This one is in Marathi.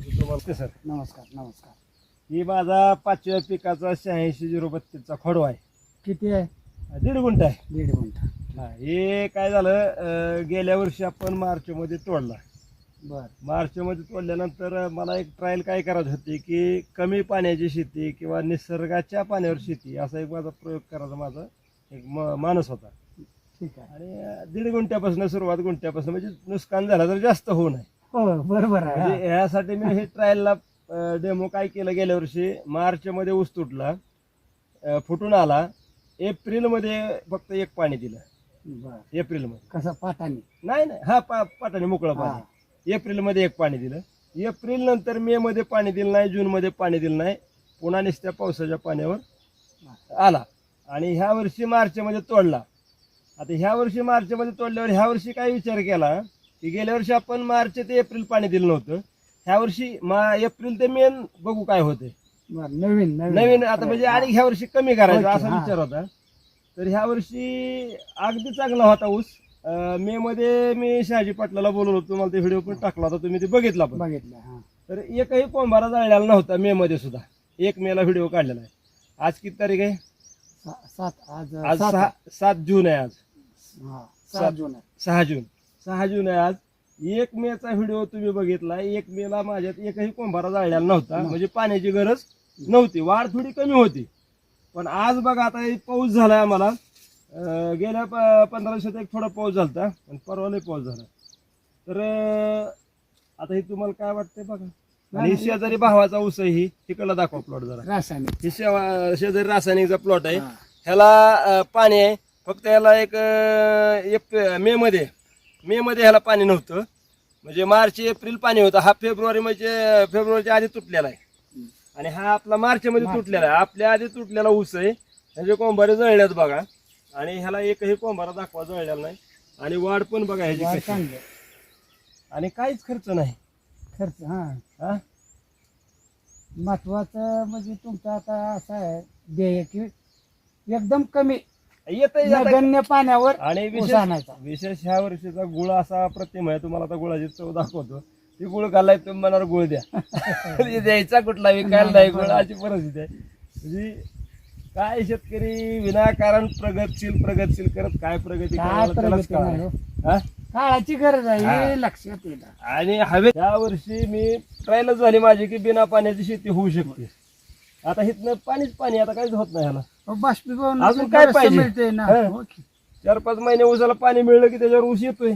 सर नमस्कार नमस्कार. ही माझा पाचव्या पिकाचा शहाऐंशी झिरो बत्तीसचा खोडवा आहे. किती आहे? दीड गुंठ आहे. दीड गुंठा. हा, हे काय झालं अं, गेल्या वर्षी आपण मार्चमध्ये तोडला. बर. मार्चमध्ये तोडल्यानंतर मला एक ट्रायल काय करायची होती की कमी पाण्याची शेती किंवा निसर्गाच्या पाण्यावर शेती असा एक माझा प्रयोग करायचा माझा एक म- मानस होता. ठीक आहे. आणि अं, दीड गुंठ्यापासून सुरुवात गुंठ्यापासून म्हणजे नुकसान झालं तर जास्त होऊ नये. हो बरोबर आहे. म्हणजे ह्यासाठी मी हे ट्रायलला डेमो काय केलं गेल्या वर्षी मार्च मध्ये ऊस तुटला अं, फुटून आला एप्रिलमध्ये फक्त एक पाणी दिलं. बर. एप्रिलमध्ये. कसं पाटाने? नाही नाही हा पा पाटाने मोकळं हा. पाणी. एप्रिलमध्ये एक पाणी दिलं. एप्रिल नंतर मे मध्ये पाणी दिलं नाही जून मध्ये पाणी दिलं नाही पुन्हा नुसत्या पावसाच्या पाण्यावर आला. आणि ह्या वर्षी मार्च मध्ये तोडला. आता ह्या वर्षी मार्च मध्ये तोडल्यावर ह्या वर्षी काय विचार केला? की गेल्या वर्षी आपण मार्च ते एप्रिल पाणी दिलं नव्हतं. ह्या वर्षी मा एप्रिल ते मे बघू काय होते बर नवीन नवीन. आता म्हणजे आणि ह्या वर्षी कमी करायचं ओके, असा हा. विचार होता. तर ह्या वर्षी अगदी चांगला होता ऊस. मे मध्ये मी शहाजी पाटलाला बोलवलं होतो मला ते व्हिडिओ पण टाकला होता तुम्ही ते बघितला पण. बघितलं हा. तर एकही कोंबारा जळलेला नव्हता मे मध्ये सुद्धा. एक मेला व्हिडिओ काढलेला आहे. आज किती तारीख आहे? सा- सात आज आज सात. सहा सात जून आहे आज. हा सात. सात जून आहे. सहा जून. सहा जून आहे आज. एक मेचा व्हिडिओ तुम्ही बघितला. एक मेला माझ्यात एकही कोंबारा जळलेला नव्हता. म्हणजे पाण्याची गरज नव्हती. वाढ थोडी कमी होती. पण आज बघा आता हे पाऊस झालाय आम्हाला. गेल्या प- पंधरा दिवसात एक थोडा पाऊस झाला आणि परवा लई पाऊस झाला. तर आता हे तुम्हाला काय वाटतंय बघा. आणि ही शेजारी भावाचा ऊस आहे ही. तिकडला दाखवा प्लॉट जरा. रासायनिक. ही शेवा- शेजारी रासायनिकचा प्लॉट आहे. ह्याला अं, पाणी आहे. फक्त ह्याला एक अं, एप मे मध्ये मे मध्ये ह्याला पाणी नव्हतं. म्हणजे मार्च एप्रिल पाणी होतं. हा फेब्रुवारी म्हणजे फेब्रुवारीच्या आधी तुटलेला आहे. आणि हा आपला मार्च मध्ये. तुटलेला आहे. आपल्या आधी तुटलेला ऊस आहे. ह्याचे कोंबारे जळल्यात बघा. आणि ह्याला एकही कोंबारा दाखवा जळलेला नाही. आणि वाढ पण बघा ह्याची. चांगली. आणि काहीच खर्च नाही. खर्च हा. हा? महत्वाचं म्हणजे तुमचं आता असं आहे. ध्येय की एकदम कमी येत नगण्य पाण्यावर आणि ऊस विशेष आणायचा विशेष ह्या वर्षीचा गुळ असा प्रतिम आहे तुम्हाला आता गुळाची चव दाखवतो ती गुळ घालाय तुम्ही मनावर गुळ द्या म्हणजे द्यायचा कुठला विकायला नाही गुळ अशी परिस्थिती आहे म्हणजे काय शेतकरी विनाकारण प्रगतशील प्रगतशील करत काय प्रगती काय करायला त्यालाच प्रगती नाही कळालं. हो. हा? काळाची गरज आहे हा. लक्षात येतं आणि हवे या वर्षी मी ट्रायलच झाली माझी की बिना पाण्याची शेती होऊ शकते आता इथनं पाणीच पाणी आता काहीच होत नाही ह्याला बाष्पीभवन अजून काय पाहिजे? मिळते ना हा. चार पाच महिने ऊसाला पाणी मिळलं की त्याच्यावर ऊस येतोय